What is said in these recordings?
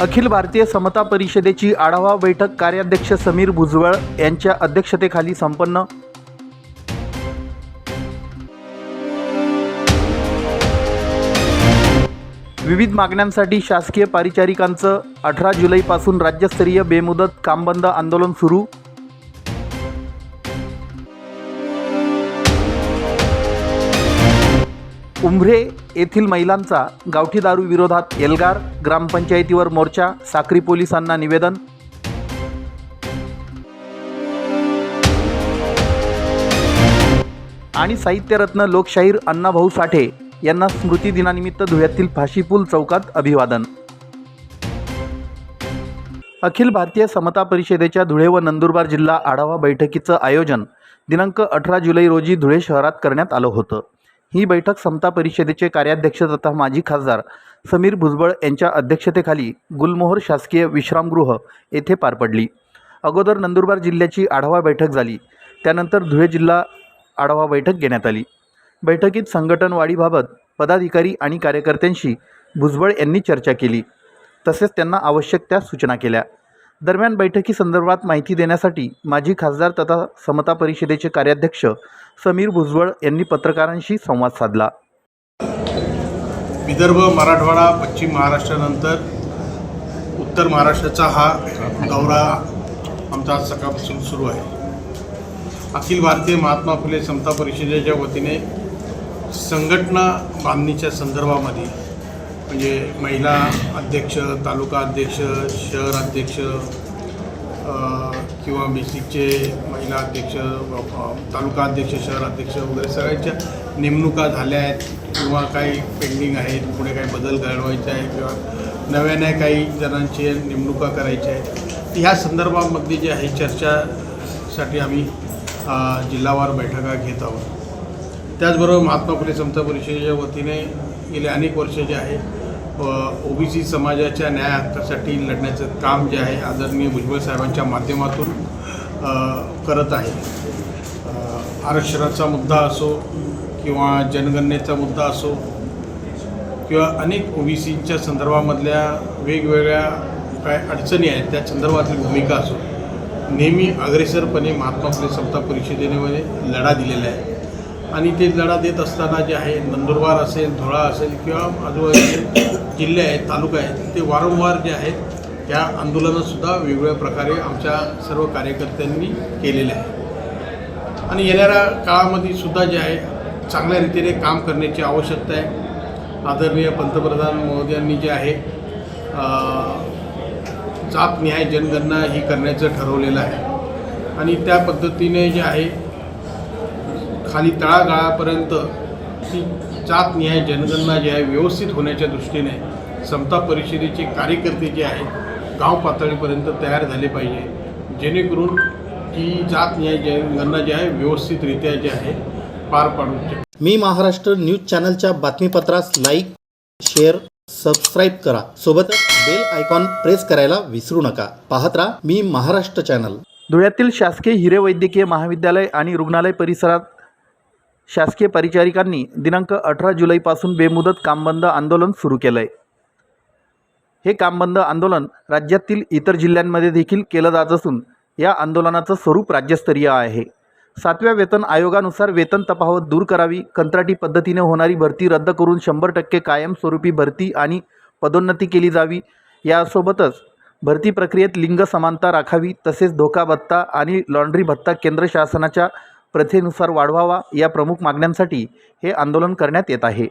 अखिल भारतीय समता परिषदेची आढावा बैठक कार्याध्यक्ष समीर भुजबळ यांच्या अध्यक्षतेखाली संपन्न. विविध मागण्यांसाठी शासकीय पारिचारिकांचं अठरा जुलैपासून राज्यस्तरीय बेमुदत कामबंद आंदोलन सुरू. उंभरे येथील महिलांचा गावठी दारू विरोधात एल्गार ग्रामपंचायतीवर मोर्चा साक्री पोलिसांना निवेदन. आणि साहित्यरत्न लोकशाहीर अण्णाभाऊ साठे यांना स्मृती दिनानिमित्त धुळ्यातील फाशीपूल चौकात अभिवादन. अखिल भारतीय समता परिषदेच्या धुळे व नंदुरबार जिल्हा आढावा बैठकीचं आयोजन दिनांक अठरा जुलै रोजी धुळे शहरात करण्यात आलं होतं. ही बैठक समता परिषदेचे कार्याध्यक्ष तथा माजी खासदार समीर भुजबळ यांच्या अध्यक्षतेखाली गुलमोहर शासकीय विश्रामगृह येथे पार पडली. अगोदर नंदुरबार जिल्ह्याची आढावा बैठक झाली. त्यानंतर धुळे जिल्हा आढावा बैठक घेण्यात आली. बैठकीत संघटनवाढीबाबत पदाधिकारी आणि कार्यकर्त्यांशी भुजबळ यांनी चर्चा केली. तसेच त्यांना आवश्यक त्या सूचना केल्या. दरम्यान बैठकीसंदर्भात माहिती देण्यासाठी माजी खासदार तथा समता परिषदेचे कार्याध्यक्ष समीर भुजबळ यांनी पत्रकारांशी संवाद साधला. विदर्भ मराठवाडा पश्चिम महाराष्ट्रानंतर उत्तर महाराष्ट्राचा हा दौरा आमचा आज सकाळपासून सुरू आहे. अखिल भारतीय महात्मा फुले समता परिषदेच्या वतीने संघटना बांधणीच्या संदर्भामध्ये म्हणजे महिला अध्यक्ष तालुका अध्यक्ष शहर अध्यक्ष किंवा बेसिकचे महिला अध्यक्ष तालुका अध्यक्ष शहर अध्यक्ष वगैरे सगळ्यांच्या नेमणुका झाल्या आहेत किंवा काही पेंडिंग आहेत पुढे काही बदल घडवायचे आहे किंवा नव्याने काही जणांची नेमणुका करायच्या आहेत. ह्या संदर्भामध्ये जे आहे चर्चासाठी आम्ही जिल्हावार बैठका घेत आहोत. त्याचबरोबर महात्मा फुले समता परिषदेच्या वतीने गेले अनेक वर्ष जे आहे ओबीसी समाजाच्या न्याय हक्कासाठी लढण्याचं काम जे आहे आदरणीय भुजबळ साहेबांच्या माध्यमातून करत आहे. आरक्षणाचा मुद्दा असो किंवा जनगणनेचा मुद्दा असो किंवा अनेक ओबीसीच्या संदर्भामधल्या वेगवेगळ्या काय अडचणी आहेत त्या संदर्भातली भूमिका असो नेहमी अग्रेसरपणे महात्मा फुले समता परिषदेने लढा दिलेला आहे. आणि ते लढा देत असताना जे आहे नंदुरबार असेल धुळा असेल किंवा आजूबाजूचे जिल्हे आहेत तालुका आहेत ते वारंवार जे आहेत त्या आंदोलनंसुद्धा वेगवेगळ्या प्रकारे आमच्या सर्व कार्यकर्त्यांनी केलेले आहे. आणि येणाऱ्या काळामध्ये सुद्धा जे आहे चांगल्या रीतीने काम करण्याची आवश्यकता आहे. आदरणीय पंतप्रधान मोदयांनी जे आहे जात जातनिहाय जनगणना ही करण्याचं ठरवलेलं आहे. आणि त्या पद्धतीने जे आहे खाली तळागाळापर्यंत ही जातनिहाय जनगणना जी आहे व्यवस्थित होण्याच्या दृष्टीने समता परिषदेचे कार्यकर्ते जे आहेत गाव पातळीपर्यंत तयार झाले पाहिजे. जेणेकरून ही जातनिहाय जनगणना जी आहे व्यवस्थितरित्या जी आहे पार पाडू शकते. मी महाराष्ट्र न्यूज चॅनलच्या बातमीपत्रास लाईक शेअर सबस्क्राईब करा. सोबतच बेल आयकॉन प्रेस करायला विसरू नका. पाहत राहा मी महाराष्ट्र चॅनल. धुळ्यातील शासकीय हिरे वैद्यकीय महाविद्यालय आणि रुग्णालय परिसरात शासकीय परिचारिकांनी दिनांक अठरा जुलैपासून बेमुदत कामबंद आंदोलन सुरू केलं आहे हे कामबंद आंदोलन राज्यातील इतर जिल्ह्यांमध्ये देखील केलं जात असून या आंदोलनाचं स्वरूप राज्यस्तरीय आहे. सातव्या वेतन आयोगानुसार वेतन तफावत दूर करावी कंत्राटी पद्धतीने होणारी भरती रद्द करून शंभर टक्के कायमस्वरूपी भरती आणि पदोन्नती केली जावी यासोबतच भरती प्रक्रियेत लिंग समानता राखावी तसेच धोका भत्ता आणि लॉन्ड्री भत्ता केंद्र शासनाच्या प्रथेनुसार वाढवावा या प्रमुख मागण्यांसाठी हे आंदोलन करण्यात येत आहे.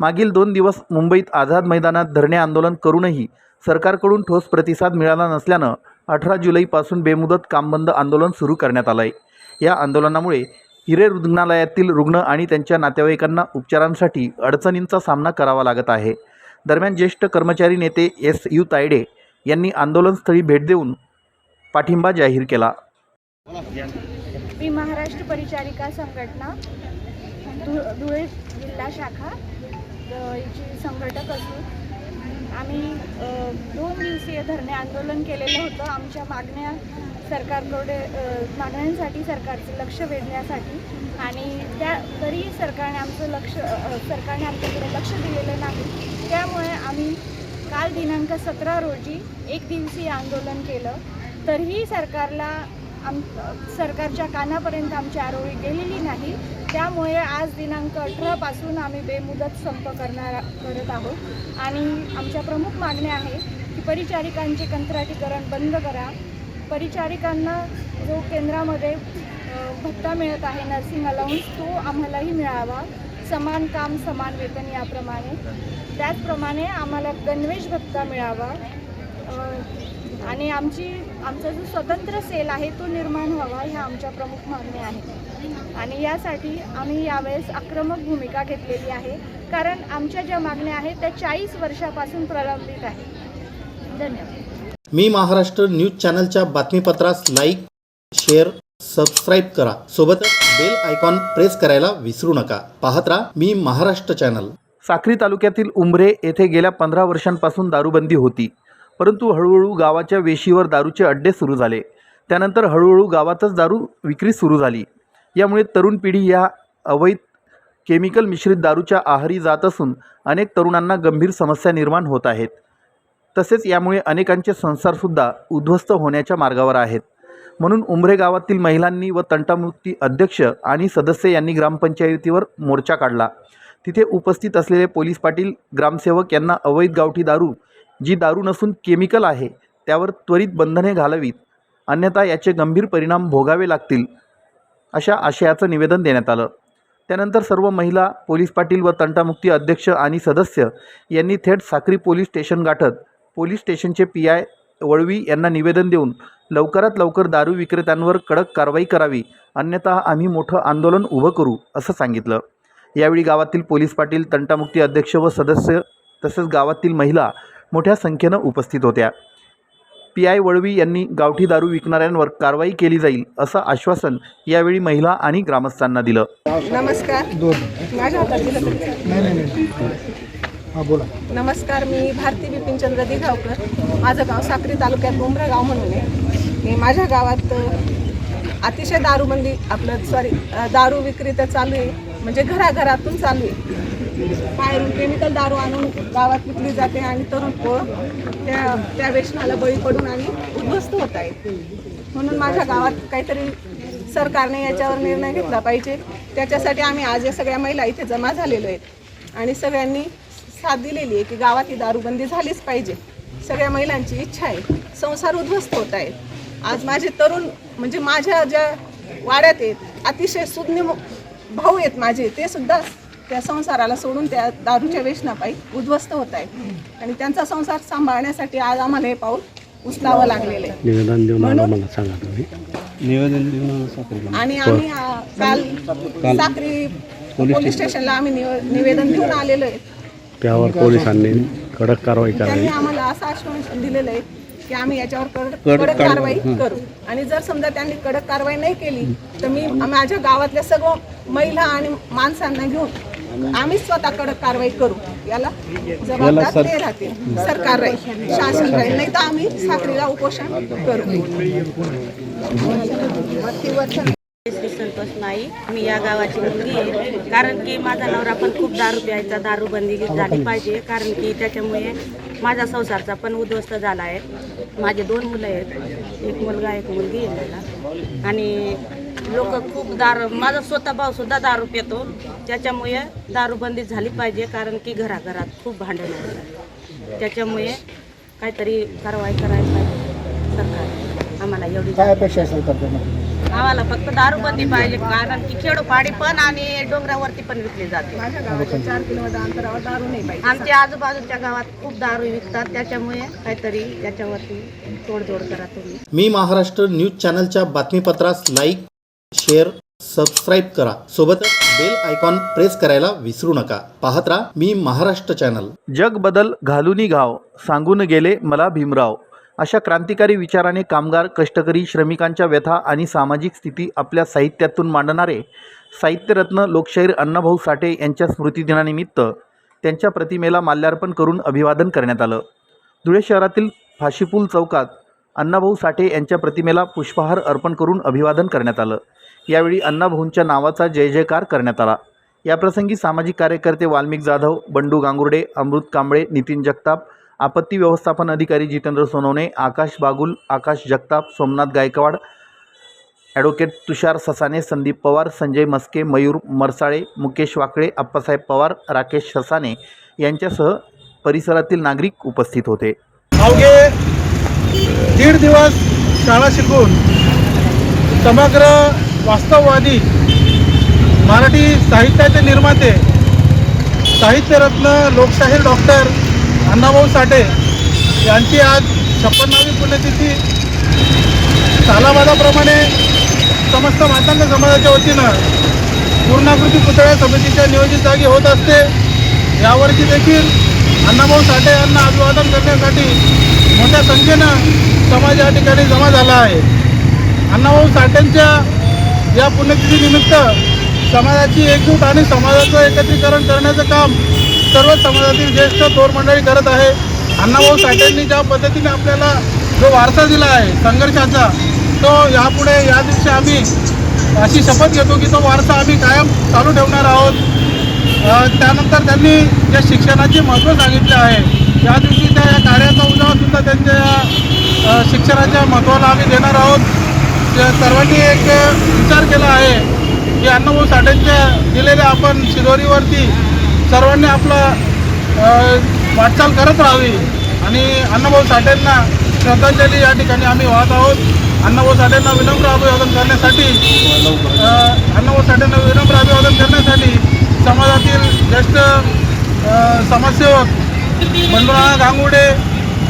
मागील दोन दिवस मुंबईत आझाद मैदानात धरणे आंदोलन करूनही सरकारकडून ठोस प्रतिसाद मिळाला नसल्यानं अठरा जुलैपासून बेमुदत कामबंद आंदोलन सुरू करण्यात आलं आहे या आंदोलनामुळे हिरे रुग्णालयातील रुग्ण आणि त्यांच्या नातेवाईकांना उपचारांसाठी अडचणींचा सामना करावा लागत आहे. दरम्यान ज्येष्ठ कर्मचारी नेते एस यू तायडे यांनी आंदोलनस्थळी भेट देऊन पाठिंबा जाहीर केला. मी महाराष्ट्र परिचारिका संघटना धु धुळे जिल्हा शाखा याची संघटक असून आम्ही दोन दिवसीय धरणे आंदोलन केलेलं होतं. आमच्या मागण्या सरकारकडे मागण्यांसाठी सरकारचं लक्ष वेधण्यासाठी. आणि त्या तरी सरकारने आमचं लक्ष सरकारने आमच्याकडे लक्ष दिलेलं नाही. त्यामुळे आम्ही काल दिनांक सतरा रोजी एक दिवसीय आंदोलन केलं. तरीही सरकारला आम सरकारच्या कानापर्यंत आमची आरोळी गेलेली नाही. त्यामुळे आज दिनांक अठरापासून आम्ही बेमुदत संप करणार करत आहोत. आणि आमच्या प्रमुख मागण्या आहे की परिचारिकांचे कंत्राटीकरण बंद करा. परिचारिकांना जो केंद्रामध्ये भत्ता मिळत आहे नर्सिंग अलाउन्स तो आम्हालाही मिळावा. समान काम समान वेतन याप्रमाणे. त्याचप्रमाणे आम्हाला गणवेश भत्ता मिळावा. आणि आमची आमचा जो स्वतंत्र सेल आहे तो निर्माण व्हावा ह्या आमच्या प्रमुख मागण्या आहेत. आणि यासाठी आम्ही यावेळेस आक्रमक भूमिका घेतलेली आहे. कारण आमच्या ज्या मागण्या आहेत त्या चाळीस वर्षापासून प्रलंबित आहेत. धन्यवाद. मी महाराष्ट्र न्यूज चॅनलच्या बातमीपत्रास लाईक शेअर सबस्क्राईब करा. सोबतच बेल आयकॉन प्रेस करायला विसरू नका. पाहत राहा मी महाराष्ट्र चॅनल. साक्री तालुक्यातील उंबरे येथे गेल्या पंधरा वर्षांपासून दारूबंदी होती. परंतु हळूहळू गावाच्या वेशीवर दारूचे अड्डे सुरू झाले. त्यानंतर हळूहळू गावातच दारू विक्री सुरू झाली. यामुळे तरुण पिढी या अवैध केमिकल मिश्रित दारूच्या आहारी जात असून अनेक तरुणांना गंभीर समस्या निर्माण होत आहेत. तसेच यामुळे अनेकांचे संसारसुद्धा उद्ध्वस्त होण्याच्या मार्गावर आहेत. म्हणून उंबरे गावातील महिलांनी व तंटामुक्ती अध्यक्ष आणि सदस्य यांनी ग्रामपंचायतीवर मोर्चा काढला. तिथे उपस्थित असलेले पोलीस पाटील ग्रामसेवक यांना अवैध गावठी दारू जी दारू नसून केमिकल आहे त्यावर त्वरित बंधने घालावीत. अन्यथा याचे गंभीर परिणाम भोगावे लागतील अशा आशयाचं निवेदन देण्यात आलं. त्यानंतर सर्व महिला पोलीस पाटील व तंटामुक्ती अध्यक्ष आणि सदस्य यांनी थेट साक्री पोलीस स्टेशन गाठत पोलीस स्टेशनचे पी आय वळवी यांना निवेदन देऊन लवकरात लवकर दारू विक्रेत्यांवर कडक कारवाई करावी अन्यथा आम्ही मोठं आंदोलन उभं करू असं सांगितलं. यावेळी गावातील पोलीस पाटील तंटामुक्ती अध्यक्ष व सदस्य तसेच गावातील महिला मोठ्या संख्येनं उपस्थित होत्या. पी. आय. वळवी यांनी गावठी दारू विकणाऱ्यांवर कारवाई केली जाईल असं आश्वासन यावेळी महिला आणि ग्रामस्थांना दिलं. नमस्कार. चालेल. नमस्कार मी भारती बिपिनचंद्र दिघावकर. माझं गाव साक्री तालुक्यात उमरा गाव म्हणून आहे. मी माझ्या गावात अतिशय दारूबंदी आपलं सॉरी दारू विक्री तर चालू आहे. म्हणजे घराघरातून चालू आहे. बाहेरून केमिकल दारू आणून गावात विकली जाते आणि तरुण पोरं त्या त्या व्यसनाला बळी पडून आणि उद्ध्वस्त होत आहेत. म्हणून माझ्या गावात काहीतरी सरकारने याच्यावर निर्णय घेतला पाहिजे. त्याच्यासाठी आम्ही आज या सगळ्या महिला इथे जमा झालेलो आहेत. आणि सगळ्यांनी साथ दिलेली आहे की गावात ही दारूबंदी झालीच पाहिजे. सगळ्या महिलांची इच्छा आहे. संसार उद्ध्वस्त होत आहेत आज माझे तरुण म्हणजे माझ्या ज्या वाड्यात आहेत अतिशय सुज्ञ भाऊ आहेत माझे ते सुद्धा त्या संसाराला सोडून त्या दारूच्या व्यसनापायी उद्ध्वस्त होत आहेत. आणि त्यांचा संसार सांभाळण्यासाठी आज आम्हाला हे पाऊल उचलावं लागलेलं आहे. निवेदन देऊन आलो म्हणून- मला सांगा तुम्ही. निवेदन देऊन आणि आम्ही काल साक्री पोलीस स्टेशनला आम्ही निव- निवेदन देऊन आलेलो आहे. त्यावर पोलिसांनी कडक कारवाई त्यांनी करावी आम्हाला असं आश्वासन दिलेलं आहे की आम्ही याच्यावर कडक कडक कारवाई करू. आणि जर समजा त्यांनी कडक कारवाई नाही केली तर मी माझ्या गावातल्या सर्व महिला आणि माणसांना घेऊन आम्ही स्वतः कडक कारवाई करू. याला जबाबदार ते राहतील. सरकार राहील शासन राहील. नाही तर आम्ही साखरीला उपोषण करू. श्री संतोष नाईक मी या गावाची मुलगी आहे. कारण की माझा नवरा पण खूप दारू प्यायचा दारूबंदी झाली पाहिजे. कारण की त्याच्यामुळे माझा संसारचा पण उद्ध्वस्त झाला आहे. माझे दोन मुलं आहेत. एक मुलगा एक मुलगी आहे मला. आणि लोक खूप दारू माझा स्वतः भाऊ सुद्धा दारू पितो. त्याच्यामुळे दारूबंदी झाली पाहिजे कारण की घराघरात खूप भांडण होतात. त्याच्यामुळे काहीतरी कारवाई करायला पाहिजे. सरकार आम्हाला एवढी काय अपेक्षा आम्हाला फक्त दारूबंदी पाहिजे कारण की खेडोपाडी पण आणि डोंगरावरती पण विकली जाते. माझ्या गावाच्या चार किलोमीटर अंतरावर दारू नाही पाहिजे. आमच्या आजूबाजूच्या गावात खूप दारू विकतात त्याच्यामुळे काहीतरी त्याच्यावरती तोडजोड करा तुम्ही. मी महाराष्ट्र न्यूज चॅनलच्या बातमीपत्रास लाईक शेअर सबस्क्राईब करा. सोबतच बेल आयकॉन प्रेस करायला विसरू नका. पाहत राहा मी महाराष्ट्र चॅनल जग बदल घालूनी घाव सांगून गेले मला भीमराव. अशा क्रांतिकारी विचाराने कामगार कष्टकरी श्रमिकांच्या व्यथा आणि सामाजिक स्थिती आपल्या साहित्यातून मांडणारे साहित्यरत्न लोकशाहीर अण्णाभाऊ साठे यांच्या स्मृतिदिनानिमित्त त्यांच्या प्रतिमेला माल्यार्पण करून अभिवादन करण्यात आलं. धुळे शहरातील फाशीपूल चौकात अण्णाभाऊ साठे यांच्या प्रतिमेला पुष्पहार अर्पण करून अभिवादन करण्यात आलं. यावेळी अण्णाभाऊंच्या नावाचा जय जयकार करण्यात आला. याप्रसंगी सामाजिक कार्यकर्ते वाल्मिक जाधव बंडू गांगुर्डे अमृत कांबळे नितीन जगताप आपत्ती व्यवस्थापन अधिकारी जितेंद्र सोनवणे आकाश बागुल आकाश जगताप सोमनाथ गायकवाड ॲडव्होकेट तुषार ससाने संदीप पवार संजय मस्के मयूर मरसाळे मुकेश वाकळे अप्पासाहेब पवार राकेश ससाने यांच्यासह परिसरातील नागरिक उपस्थित होते. अवघे दीड दिवस शाळा शिकून समग्र वास्तववादी मराठी साहित्याचे निर्माते साहित्यरत्न लोकशाहीर डॉक्टर अण्णाभाऊ साठे यांची आज छप्पन्नावी पुण्यतिथी. सालाबादाप्रमाणे समस्त मातांग समाजाच्या वतीनं पूर्णाकृती पुतळ्या समितीच्या नियोजित जागी होत असते. यावर्षी देखील अण्णाभाऊ साठे यांना अभिवादन करण्यासाठी मोठ्या संख्येनं समाज या ठिकाणी जमा झाला आहे. अण्णाभाऊ साठेंच्या या पुण्यतिथीनिमित्त समाजाची एकजूट आणि समाजाचं एकत्रीकरण करण्याचं काम सर्व समाजातील ज्येष्ठ थोर मंडळी करत आहे. अण्णाभाऊ साठेंनी ज्या पद्धतीने आपल्याला जो वारसा दिला आहे संघर्षाचा तो यापुढे या दिवशी आम्ही अशी शपथ घेतो की तो वारसा आम्ही कायम चालू ठेवणार आहोत. त्यानंतर त्यांनी जे शिक्षणाचे महत्त्व सांगितले आहे या दिवशी त्या या कार्याचा उजाळा सुद्धा त्यांच्या शिक्षणाच्या महत्त्वाला आम्ही देणार आहोत. सर्वांनी एक विचार केला आहे की अण्णाभाऊ साठेंच्या दिलेल्या आपण शिदोरीवरती सर्वांनी आपला वाटचाल करत राहावी. आणि अण्णाभाऊ साठेंना श्रद्धांजली या ठिकाणी आम्ही वाहत आहोत. अण्णाभाऊ साठेंना विनम्र अभिवादन करण्यासाठी अण्णाभाऊ साठेंना विनम्र अभिवादन करण्यासाठी समाजातील ज्येष्ठ समाजसेवक बंधुराणा गांगुडे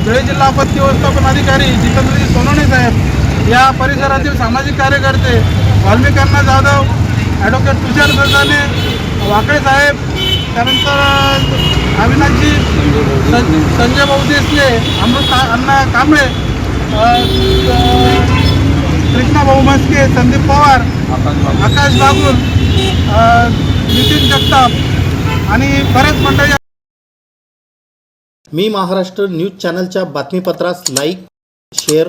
धुळे जिल्हा आपत्ती व्यवस्थापन अधिकारी जितेंद्रजी सोनवणे साहेब या परिसरातील सामाजिक कार्यकर्ते वाल्मिकांना जाधव ॲडव्होकेट तुषार सरदाने वाकळे साहेब त्यानंतर अविनाशजी संजय भाऊ देसले अमृत अण्णा कांबळे कृष्णा भाऊ म्हस्के संदीप पवार आकाश बागुल नितीन जगताप आणि बऱ्याच मंडळी मी महाराष्ट्र न्यूज चॅनलच्या बातमीपत्रास लाईक शेअर